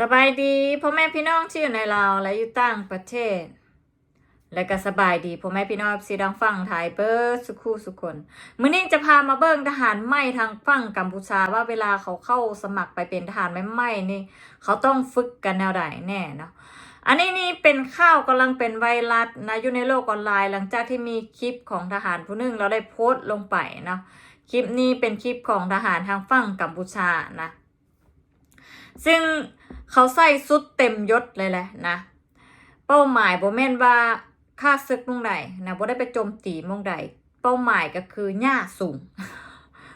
สบายดีพ่อแม่พี่น้องที่อยู่ในลาวและอยู่ต่างประเทศ และก็สบายดีพ่อแม่พี่น้องสีดังฟังไทยเบิร์สุขูสุคนมื้อนี้จะพามาเบิ่งทหารใหม่ทางฝั่งกัมพูชาว่าเวลาเขาเข้าสมัครไปเป็นทหารใหม่ๆนี่ เขาต้องฝึกกันแนวใดแน่เนาะอันนี้นี่เป็นข้าวกำลังเป็นไวรัสนะอยู่ในโลกออนไลน์ หลังจากที่มีคลิปของทหารผู้หนึงเราได้โพสต์ลงไปนะคลิปนี้เป็นคลิปของทหารทางฝั่งกัมพูชานะ ซึ่ง เขาใส่สุดเต็มยศเลยแหละนะ เป้าหมายบ่แม่นว่าค่าศึกมงใดนะบ่ได้ไปโจมตีมงใด เป้าหมายก็คือหญ้าสูง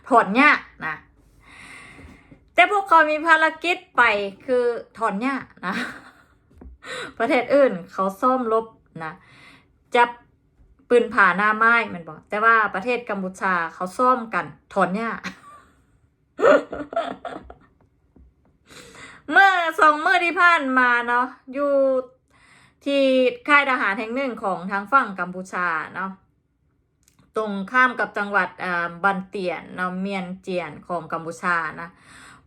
ถอนหญ้านะแต่พวกเขามีภารกิจไปคือถอนหญ้านะ ประเทศอื่นเขาซ่อมรบนะจับปืนผ่าหน้าไม้มันบอก แต่ว่าประเทศกัมพูชาเขาซ่อมกันถอนหญ้า สองเมื่อที่ผ่านมาเนาะอยู่ที่ค่ายทหารแห่งหนึ่งของทางฝั่งกัมพูชาเนาะตรงข้ามกับจังหวัดบันเตียนเนาะเมียนเจียนของกัมพูชานะ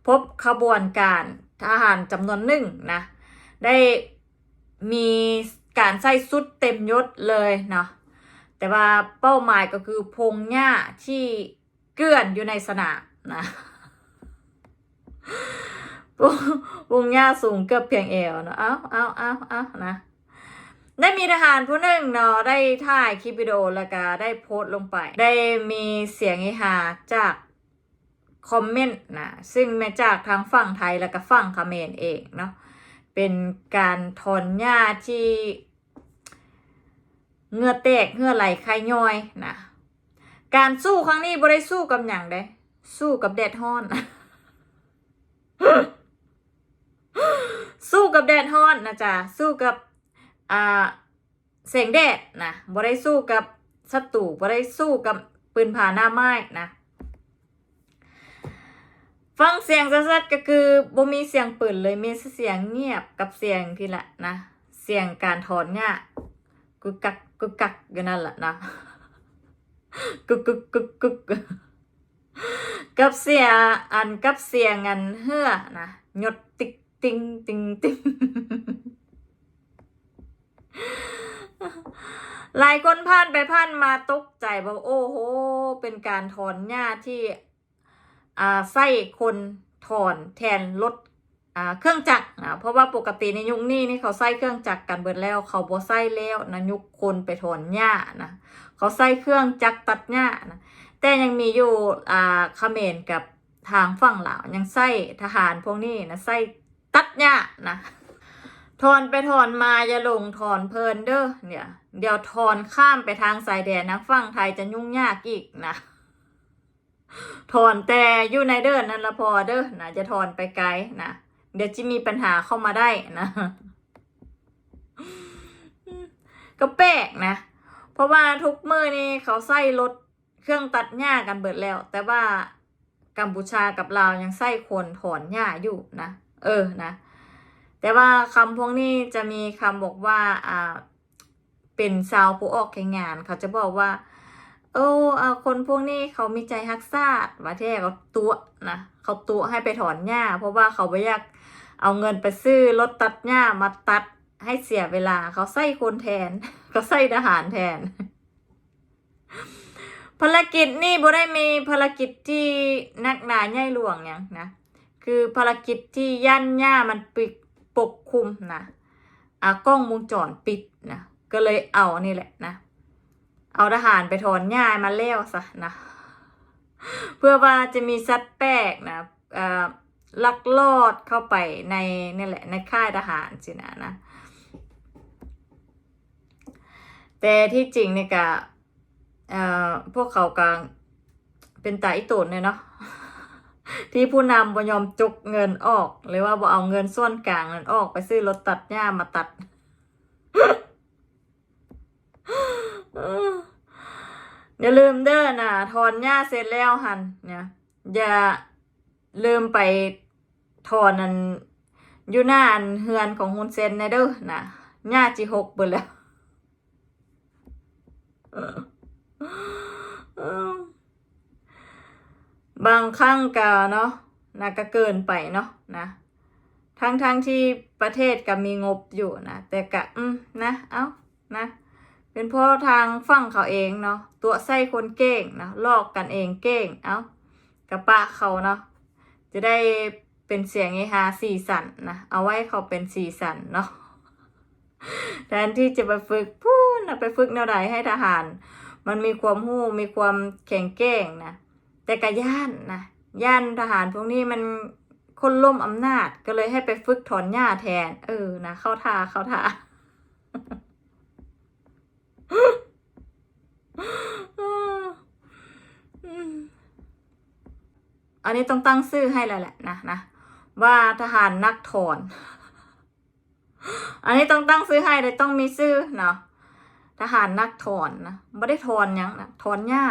พบขบวนการทหารจำนวนหนึ่งนะได้มีการใส่สุดเต็มยศเลยเนาะแต่ว่าเป้าหมายก็คือพงหญ้าที่เกลื่อนอยู่ในสนามนะ วงวงหญ้าสูงเกือบเพียงเอวเนาะเอาเอาเอาเอานะ ได้มีทหารผู้หนึ่งเนาะได้ถ่ายคลิปวิดีโอแล้วก็ได้โพสต์ลงไป ได้มีเสียงเฮฮาจากคอมเมนต์นะซึ่งมาจากทางฝั่งไทยแล้วก็ฝั่งเมรเองเนาะเป็นการถอนหญ้าที่เงื่อแตกเงื่อไหลไขย้อยนะการสู้ครั้งนี้บ่ได้สู้กับหยังเด้สู้กับแดดฮ้อน สู้กับแดดฮ้อนนะจ๊ะสู้กับอ่าแสงแดดนะบ่ได้สู้กับศัตรูบ่ได้สู้กับปืนผ่าหน้าไม้นะฟังเสียงซัดๆก็คือบ่มีเสียงปืนเลยมีเสียงเงียบกับเสียงที่ละนะเสียงการถอนเนี่ยกึกกักกึกกักอยู่นั่นแหละนะกึกกึกกึกกึกกับเสียงอันกับเสียงอันเฮือนะหยดติ๊ก ติงติงติงหลายคนผ่านไปผ่านมาตกใจบอกโอ้โห เป็นการถอนหญ้าที่อ่าใส่คนถอนแทนรถอ่าเครื่องจักรนะเพราะว่าปกติในยุคนี้นี่เขาใส่เครื่องจักรกันเบิดแล้ว เขาบ่ใส่แล้วนะยุคคนไปถอนหญ้านะเขาใส่เครื่องจักรตัดหญ้านะแต่ยังมีอยู่อ่าเขมรกับทางฝั่งลาวยังใส่ทหารพวกนี้นะใส่ ตัดหญ้านะถอนไปถอนมาอย่าลงถอนเพลินเด้อเนี่ย เดี๋ยวถอนข้ามไปทางสายแดนนะฝั่งไทยจะยุ่งยากอีกนะถอนแต่อยู่ในเดินนั่นละพอเด้อนะจะถอนไปไกลนะเดี๋ยวจะมีปัญหาเข้ามาได้นะก็แปลกนะ เพราะว่าทุกมือนี่เขาใส่รถเครื่องตัดหญ้ากันเบิดแล้ว แต่ว่ากัมพูชากับลาวยังใส่คนถอนหญ้าอยู่นะ เออนะ แต่ว่าคำพวกนี้จะมีคำบอกว่าอ่าเป็นชาวผู้ออกแข่งงาน เขาจะบอกว่า โอ้อคนพวกนี้เขามีใจฮักซาดว่าแท้เขาตัวนะเขาตัวให้ไปถอนหญ้า เพราะว่าเขาไม่อยากเอาเงินไปซื้อรถตัดหญ้ามาตัดให้เสียเวลา เขาใส่คนแทน เขาใส่ทหารแทน ภารกิจนี่บ่ได้มีภารกิจที่นักหนาใหญ่หลวงอย่างนะ คือภารกิจที่ย่านหญ้ามันปิดปกคลุมนะอะกล้องวงจรปิดนะก็เลยเอานี่แหละนะ เอาทหารไปถอนหญ้ามาเลี้ยวซะนะ เพื่อว่าจะมีสัตว์แปลกนะอ่อลักลอดเข้าไปในนี่แหละในค่ายทหารสินะนะ แต่ที่จริงเนี่ยกะพวกเขากลางเป็นตาอีตุนเนี่ยเนาะ ที่ผู้นำบ่ยอมจุกเงินออก หรือว่าบ่เอาเงินส่วนกลางนั้นออกไปซื้อรถตัดหญ้ามาตัดอย่าลืมเด้อนะถอนหญ้าเสร็จแล้วหันเนี่ยอย่าลืมไปถอนนันอยู่หน้าอันเฮือนของฮุนเซนนะเด้อนะหญ้าจีหกเบิดแล้ว บางครั้งก็เนาะนะก็เกินไปเนาะนะทั้งทั้งที่ประเทศก็มีงบอยู่นะแต่กะอืมนะเอานะเป็นเพราะทางฝั่งเขาเองเนาะตัวไส้คนเก่งนะลอกกันเองเก่งเอากระปะเขาเนาะจะได้เป็นเสียงเอฮาสีสันนะเอาไว้เขาเป็นสีสันเนาะแทนที่จะไปฝึกพูดนะไปฝึกแนวใดให้ทหาร มันมีความหู้มีความแข็งแกร่งนะ แต่กะย่านนะย่านทหารพวกนี้มันคนล่มอำนาจก็เลยให้ไปฝึกถอนหญ้าแทน เออนะเข้าท่าเข้าท่าอันนี้ต้องตั้งชื่อให้แล้วแหละนะนะว่าทหารนักถอน อันนี้ต้องตั้งชื่อให้เลยต้องมีชื่อเนาะทหารนักถอนนะไม่ได้ถอนยังนะถอนหญ้า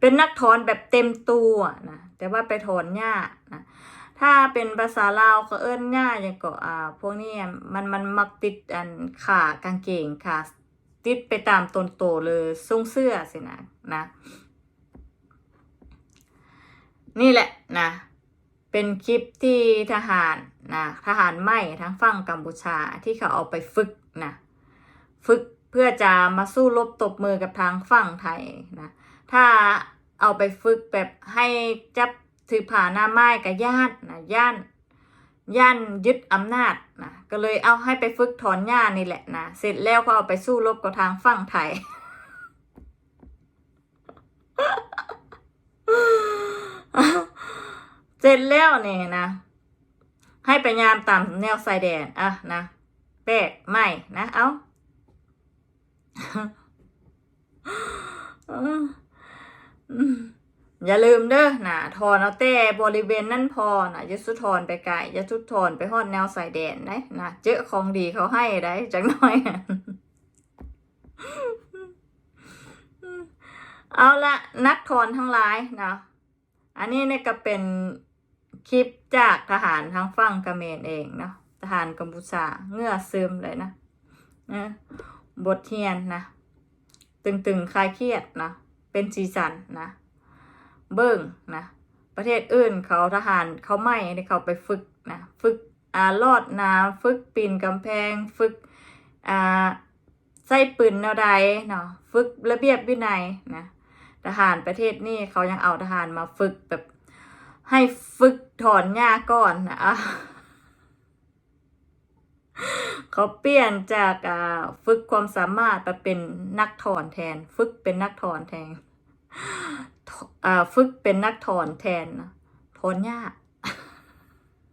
เป็นนักถอนแบบเต็มตัวนะแต่ว่าไปถอนหญ้านะถ้าเป็นภาษาลาวก็เอิ้นหญ้าอย่างก็อ่าพวกนี้มันมันมักติดอันขากางเกงขาติดไปตามต้นโตเลยทรงเสื้อสินะนะ นี่แหละนะเป็นคลิปที่ทหารนะทหารใหม่ทั้งฝั่งกัมพูชาที่เขาเอาไปฝึกนะฝึกเพื่อจะมาสู้รบตบมือกับทางฝั่งไทยนะ ถ้าเอาไปฝึกแบบให้จับถือผ่าหน้าไม้กับย่านนะย่านย่านยึดอำนาจนะก็เลยเอาให้ไปฝึกถอนหญ้านี่แหละนะเสร็จแล้วก็เอาไปสู้รบกับทางฝั่งไทยเสร็จแล้วเนี่ยนะ ให้ไปยามตามแนวชายแดนอะนะแปกไม่นะ เอาอืม อย่าลืมเด้อนะถอนเอาแต่บริเวณนั่นพอนะอย่าสุดถอนไปไกลอย่าสุดถอนไปฮอดแนวสายแดนได้นะเจอของดีเขาให้ได้จังน้อย เอาละนักถอนทั้งหลายนะอันนี้เนี่ยก็เป็นคลิปจากทหารทางฝั่งกเมรเองเนาะทหารกัมพูชาเงื่อซึมเลยนะนะบทเรียนนะ ตึงๆคลายเครียดนะ เป็นสีสันนะ เบิ้งนะ ประเทศอื่นเขาทหารเขาไม่ได้เขาไปฝึกนะฝึกอ่าลอดน้ำฝึกปีนกำแพง ฝึกอ่าใส่ปืนแนวใดเนาะฝึกระเบียบวินัยนะทหารประเทศนี่เขายังเอาทหารมาฝึกแบบให้ฝึกถอนหญ้าก่อนนะอะ เขาเปลี่ยนจากฝึกความสามารถไปเป็นนักถอนแทน ฝึกเป็นนักถอนแทนฝึกเป็นนักถอนแทนถอนหญ้า